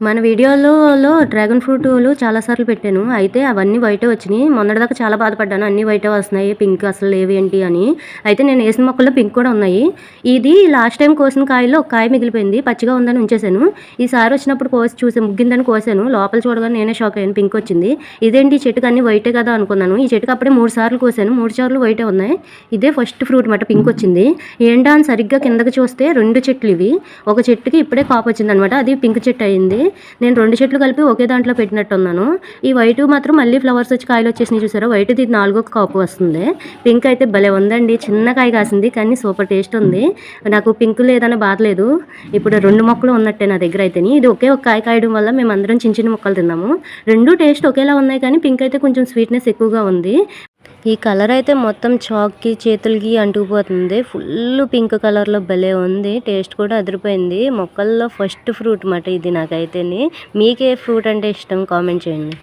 మన వీడియోలలో డ్రాగన్ ఫ్రూట్లు చాలాసార్లు పెట్టాను. అయితే అవన్నీ వైటే వచ్చినాయి. మొన్నటిదాకా చాలా బాధపడ్డాను. అన్ని వైటే వస్తున్నాయి. పింక్ అసలు లేవు ఏంటి అని. అయితే నేను వేసిన మొక్కల్లో పింక్ కూడా ఉన్నాయి. ఇది లాస్ట్ టైం కోసిన కాయలో ఒక కాయ మిగిలిపోయింది. పచ్చిగా ఉందని ఉంచేసాను ఈసారి వచ్చినప్పుడు కోసి చూసి ముగ్గిందని కోసాను. లోపల చూడగానే నేనే షాక్ అయ్యాను. పింక్ వచ్చింది. ఇదేంటి? ఈ చెట్టుకు అన్ని వైటే కదా అనుకున్నాను. ఈ చెట్టుకు అప్పుడే మూడు సార్లు కోసాను. మూడు సార్లు వైటే ఉన్నాయి. ఇదే ఫస్ట్ ఫ్రూట్ మాట. పింక్ వచ్చింది. ఏంటా అని సరిగ్గా కిందకి చూస్తే రెండు చెట్లు ఇవి. ఒక చెట్టుకి ఇప్పుడే కాపు వచ్చింది అనమాట అది పింక్ చెట్టు అయింది. నేను రెండు చెట్లు కలిపి ఒకే దాంట్లో పెట్టినట్టు ఉన్నాను ఈ వైట్ మాత్రం మళ్ళీ ఫ్లవర్స్ వచ్చి కాయలు వచ్చేసినాయి చూసారా? వైట్ ఇది నాలుగో కాపు వస్తుంది. పింక్ అయితే భలే ఉందండి. చిన్న కాయ కాసింది కానీ సూపర్ టేస్ట్ ఉంది. నాకు పింక్ లేదని బాధ లేదు. ఇప్పుడు రెండు మొక్కలు ఉన్నట్టే నా దగ్గర అయితే ఇది ఒకే ఒక కాయ కాయడం వల్ల మేము అందరం చిన్న చిన్న మొక్కలు తిన్నాము. రెండు టేస్ట్ ఒకేలా ఉన్నాయి కానీ పింక్ అయితే కొంచెం స్వీట్నెస్ ఎక్కువగా ఉంది. ఈ కలర్ అయితే మొత్తం చాక్కి చేతులకి అంటుకుపోతుంది. ఫుల్ పింక్ కలర్లో భలే ఉంది. టేస్ట్ కూడా అదిరిపోయింది. మొక్కల్లో ఫస్ట్ ఫ్రూట్ మాట ఇది నాకైతేని. మీకే ఫ్రూట్ అంటే ఇష్టం కామెంట్ చేయండి.